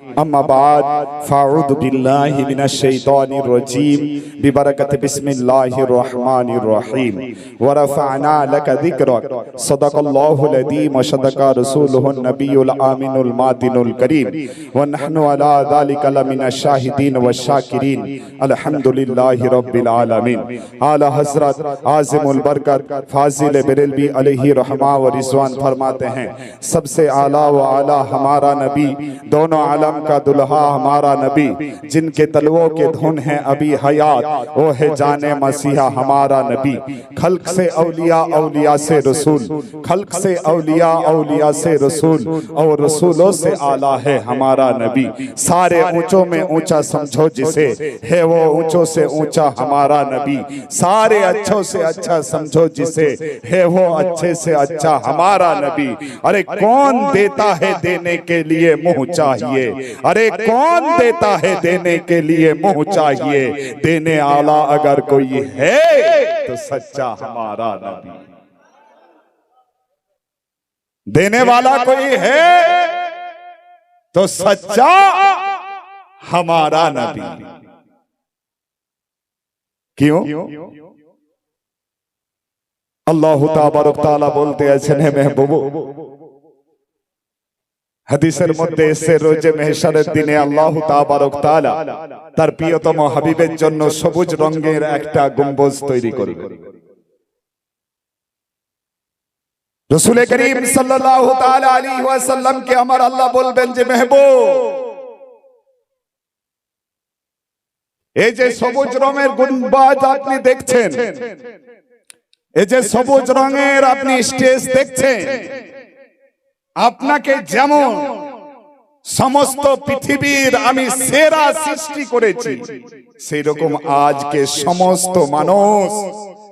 أما بعد فأعوذ بالله من الشيطان الرجيم ببركة بسم الله الرحمن الرحيم ورفعنا لك ذكرك صدق الله العظيم وصدق رسوله النبي الآمن الماتن الكريم ونحن على ذلك لمن الشاهدين والشاكرين الحمد لله رب العالمين على حضرت عاظم البرکت فاضل بریلوی علیہ رحمہ و رضوان فرماتے ہیں سب سے اعلیٰ و اعلیٰ ہمارا نبی دونوں اعلیٰ आलम का दुल्हा हमारा नबी, जिनके तलवों के धुन हैं अभी हयात वो है जाने मसीहा हमारा नबी। खल्क से औलिया औलिया से रसूल। खल्क से औलिया औलिया से रसूल। और रसूलों से आला है हमारा नबी। सारे ऊंचों में ऊँचा समझो जिसे। है वो ऊंचों से ऊँचा हमारा नबी। सारे अच्छों से अच्छा समझो जिसे। है वो अच्छे से अच्छा हमारा नबी। अरे कौन देता है देने के लिए मुँह चाहिए? अरे कौन देता है देने के लिए मुँह चाहिए? देने आला अगर कोई है तो, तो सच्चा हमारा नबी। देने वाला कोई है तो, तो सच्चा हमारा नबी। क्यों? अल्लाह तबारक ताला बोलते ऐसे महबूबो। হাদিসের মধ্যে এসে রোজে মেহসারের দিনে আল্লাহ তাবারক তাআলা। তার প্রিয়তম হাবিবের জন্য সবুজ রঙের একটা গম্বুজ তৈরি করবে। রসুল করিম সাল্লাল্লাহু তাআলা আলাইহি ওয়াসাল্লাম কে আমার আল্লাহ বলবেন যে মেহবুব। এই যে সবুজ রঙের গুণবাজ আপনি দেখছেন এই যে সবুজ রঙের আপনি স্টেজ দেখছেন আপনাকে যেমন সমস্ত পৃথিবীর আমি সেরা সৃষ্টি করেছি সেই রকম আজকে সমস্ত মানুষ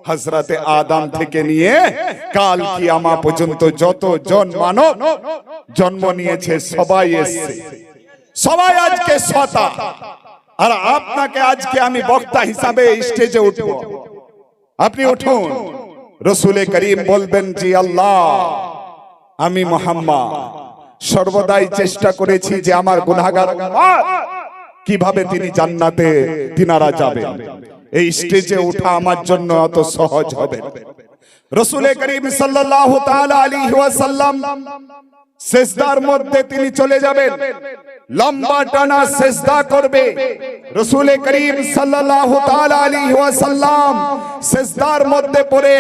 হজরতে আদাম থেকে নিয়ে কাল কি আমা পর্যন্ত যত জন মানব জন্ম নিয়েছে সবাই এসছে। সবাই আজকে সতা। আর আপনাকে আজকে আমি বক্তা হিসাবে স্টেজে উঠব। আপনি উঠুন। রসুলে করিম বলবেন জি আল্লাহ। আমি মোহাম্মা সর্বদাই চেষ্টা করেছি যে আমার গুনাহগার কীভাবে তিনি জান্নাতে তিনারা যাবে। এই স্টেজে ওঠা আমার জন্য অত সহজ হবে রসুল করিম সাল্লাহ আলী সাল্লাম ওয়াসাল্লাম শেষদার মধ্যে তিনি চলে যাবেন। লম্বা টানা সেজদা করবে। রসুলে করিম সাল্লাল্লাহু তাআলা সেজদার মধ্যে পড়ে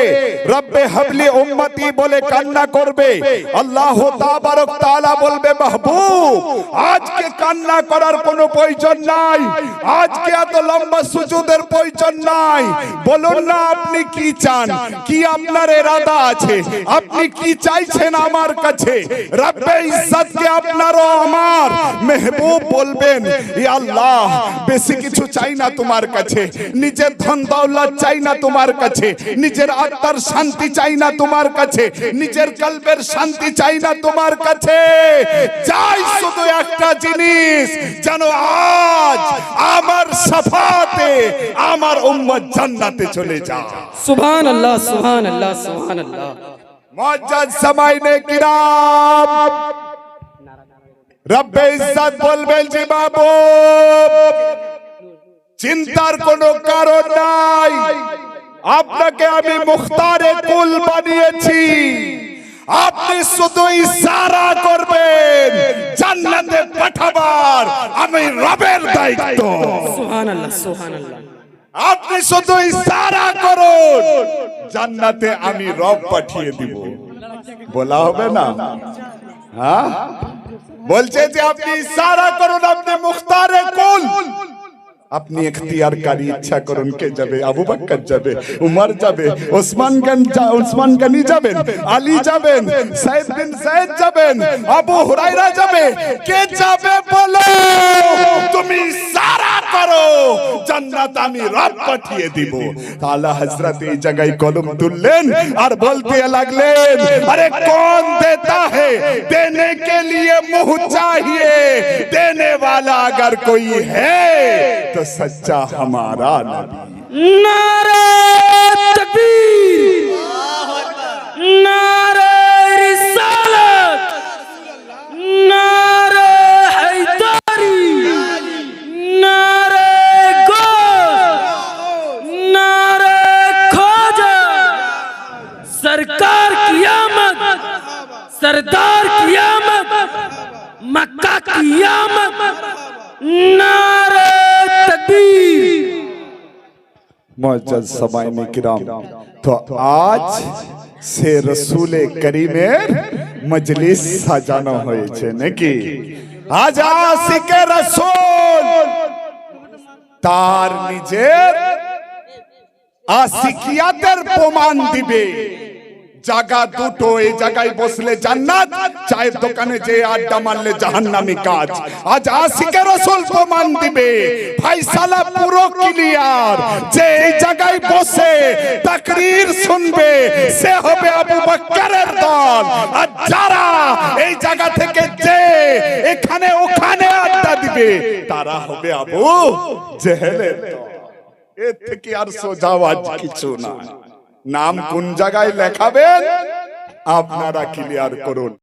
রব্বে হাবলি উম্মতি বলে কান্না করবে। আল্লাহ তাবারক তাআলা বলবে, মাহবুব, আজকে কান্না করার কোনো প্রয়োজন নাই। আজকে এত লম্বা সুজুদের প্রয়োজন নাই। বলুন না, আপনি কি চান? কি আপনার এরাদা আছে? আপনি কি চাইছেন আমার কাছে? রব্বে ইজ্জতকে আপনারও আমার। মেহবুব বলবেন আল্লাহ বেশি কিছু চাই না তোমার কাছে। নিজের ধন দৌলত চাই না তোমার কাছে। নিজের আত্মার শান্তি চাই না তোমার কাছে। নিজের কল্পের শান্তি চাই না তোমার কাছে। চাই শুধু একটা জিনিস যেন আজ আমার সাফাতে আমার উম্মত জান্নাতে চলে যায় সুবহান আল্লাহ সুবহানাল্লাহ সময় নে কিরাম। রব্বে ইজ্জত বলবেন যে বাবু। চিন্তার কোনো কারণ নাই। আপনাকে আমি মুখতারে কুল বানিয়েছি। আপনি শুধু ইশারা করবেন জান্নাতে পাঠাবার আমি রবের দায়িত্ব। সুবহানাল্লাহ সুবহানাল্লাহ। আপনি শুধু ইশারা করুন জান্নাতে আমি রব পাঠিয়ে দিব। বলা হবে না? হ্যাঁ? বলছে যে আপনি ইশারা করুন, আপনি মুখতারে কুল। আপনি এখতিয়ার কারি ইচ্ছা করুন কে যাবে? আবু বকর যাবে, উমর যাবে, ওসমান গন ওসমান গনি যাবেন, আলী যাবেন, সাইদ বিন সাইদ যাবেন, আবু হুরায়রা যাবে। কে যাবে বলো? তুমি ইশারা করো জান্নাত আমি রব পাঠিয়ে দিব আলা হযরত এই জায়গায় কলম তুললেন আর বলতে লাগলেন আরে কোন देता है देने के लिए मुंह चाहिए देने वाला अगर कोई है तो सच्चा हमारा नबी नारे कियामत नारे तकबीर মজ্জাদ সবাইনে কিরাম তো আজ সে রসুলে করিমের মজলিস সাজানো হয়েছে নাকি আজ আশিকে রসুল তার নিজের আশিকিয়াতের প্রমাণ দিবে জায়গা দুটো এই জায়গায় বসলে জান্নাত, চায়ের দোকানে যে আড্ডা মারলে জাহান্নামি কাজ। আজ আশিকে রসুল প্রমাণ দিবে, ফাইসালা পুরো ক্লিয়ার। যে এই জায়গায় বসে তাকরির শুনবে, সে হবে আবু বকরের দল। আর যারা এই জায়গা থেকে যে এখানে ওখানে আড্ডা দিবে, তারা হবে আবু জেহেলের দল। এর থেকে আর সোজা আজ কিছু না। নাম কোন জায়গায় লেখাবেন? আপনারা ক্লিয়ার করুন।